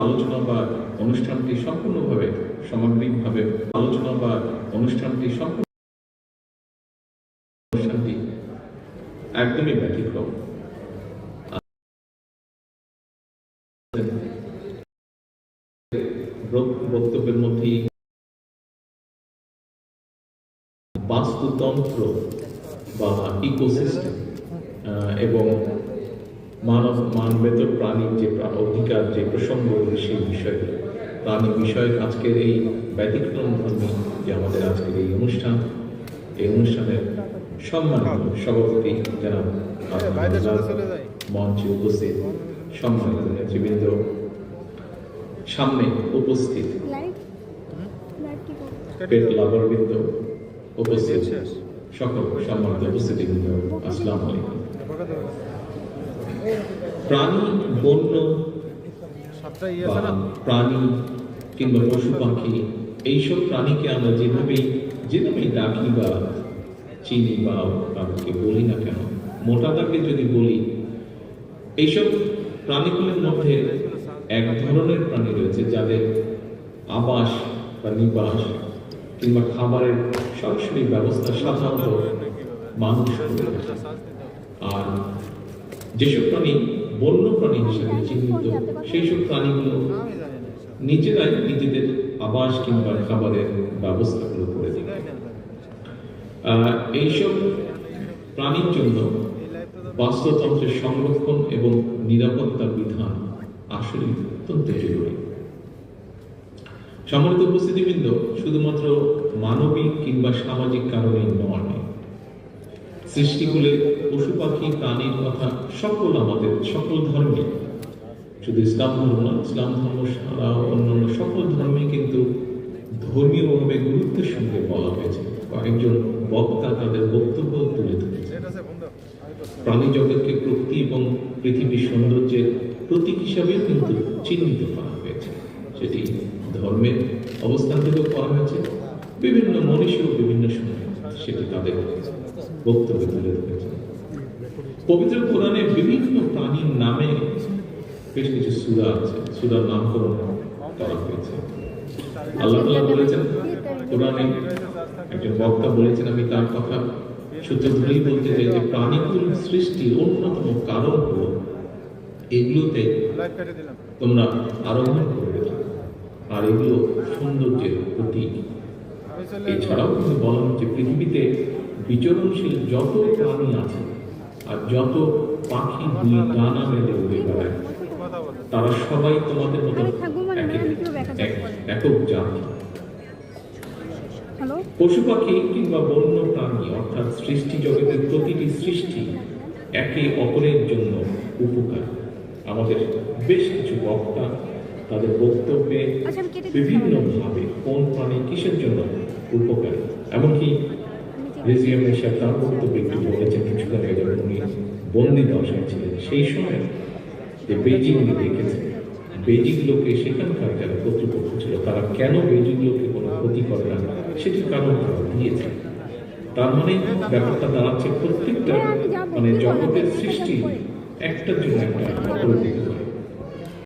আলোচনা বা অনুষ্ঠানটি সম্পূর্ণভাবে সামগ্রিকভাবে আলোচনা বা অনুষ্ঠানটি সম্পূর্ণ অনুষ্ঠানটি একদমই ব্যতিক্রম। বক্তব্যের মধ্যেই বাস্তুতন্ত্র বা ইকোসিস্টেম এবং মানব মানবেতর প্রাণীর যে অধিকার, যে প্রসঙ্গগুলো সেই বিষয়ে। প্রাণী বিষয়ক আজকের এই ব্যতিক্রম ধর্মী যে আমাদের আজকের এই অনুষ্ঠান, এই অনুষ্ঠানের সম্মানিত সভাপতি যারা মঞ্চে উপস্থিত সম্মানিত নেতৃবৃন্দ। সামনে উপস্থিত পেট লাভারবৃন্দ উপস্থিত। সকল সম্মানিত উপস্থিতিবৃন্দ, আসসালামু আলাইকুম। প্রাণী বন্য ইয়ে প্রাণী কিংবা পশু পাখি এইসব প্রাণীকে আমরা যেভাবেই যেভাবেই ডাকি বা চিনি বা তাদেরকে বলি না কেন মোটা দাগে যদি বলি এইসব প্রাণীগুলোর মধ্যে এক ধরনের প্রাণী রয়েছে যাদের আবাস বা নিবাস কিংবা খাবারের সরাসরি ব্যবস্থা সাধারণত মানুষ। আর যেসব প্রাণী বন্য প্রাণী হিসেবে চিহ্নিত সেই সব প্রাণীগুলো নিজেরাই নিজেদের আবাস কিংবা খাবারের ব্যবস্থাগুলো করে দিবে এইসব প্রাণীর জন্য বাস্তুতন্ত্রের সংরক্ষণ এবং নিরাপত্তা বিধান আসলে অত্যন্ত জরুরি। সম্মানিত উপস্থিতিবৃন্দ, শুধুমাত্র মানবিক কিংবা সামাজিক কারণেই নয় সৃষ্টিকুলে পশু পাখি প্রাণীর কথা সকল আমাদের, সকল ধর্মে। শুধু ইসলাম ধর্ম না, ইসলাম ধর্ম ছাড়া অন্যান্য সকল ধর্মে কিন্তু ধর্মীয়ভাবে গুরুত্বের সঙ্গে বলা হয়েছে। কয়েকজন বক্তা তাদের বক্তব্য তুলে ধরেছে প্রাণী জগৎকে প্রকৃতি এবং পৃথিবীর সৌন্দর্যের প্রতীক হিসাবে কিন্তু চিহ্নিত করা হয়েছে। সেটি ধর্মের অবস্থান থেকেও করা হয়েছে। বিভিন্ন মনীষীয় বিভিন্ন সময় সেটি তাদের বক্তব্য তুলে ধরেছে। পবিত্র কোরআনে বিভিন্ন প্রাণীর নামে বেশ কিছু সুরা আছে। সুরার নামকরণ করা হয়েছে। আল্লাহ তাআলা বলেছেন, কোরআনে একজন বক্তা বলেছেন, আমি তার কথা সূত্র ধরেই বলতে চাই যে প্রাণীকুল সৃষ্টির অন্যতম কারণ হলো এগুলোতে তোমরা আরোহণ করবে আর এগুলো সৌন্দর্যের প্রতীক। এছাড়াও কিন্তু বলা হচ্ছে পৃথিবীতে বিচরণশীল যত প্রাণী আছে আর যত পাখি দুই ডানা মেলে উড়ে বেড়ায় তারা সবাই তোমাদের মতো না, একেক- জাতি। পশু পাখি কিংবা বন্য প্রাণী অর্থাৎ সৃষ্টি জগতের প্রতিটি সৃষ্টি একে অপরের জন্য উপকার। আমাদের বেশ কিছু বক্তা তাদের বক্তব্যে আচ্ছা আমি কেটে দিচ্ছি বিভিন্ন ভাবে কোন প্রাণী কিসের জন্য উপকারী? এমনকি রেজিয়াম এসে তার বক্তব্যে একটু বলেছেন কিছুদিন আগে যখন উনি বন্দি দশায় ছিলেন সেই সময় যে বেজিং দেখেছে বেজিং লোকে সেখানকার যারা কর্তৃপক্ষ ছিল তারা কেন বেজিং লোকে কোনো ক্ষতি করে না সেটির কারণ তারা দিয়েছে তার মানে ব্যাপারটা দাঁড়াচ্ছে প্রত্যেকটা মানে জগতের সৃষ্টি একটার জন্য একটা অপরের দিকে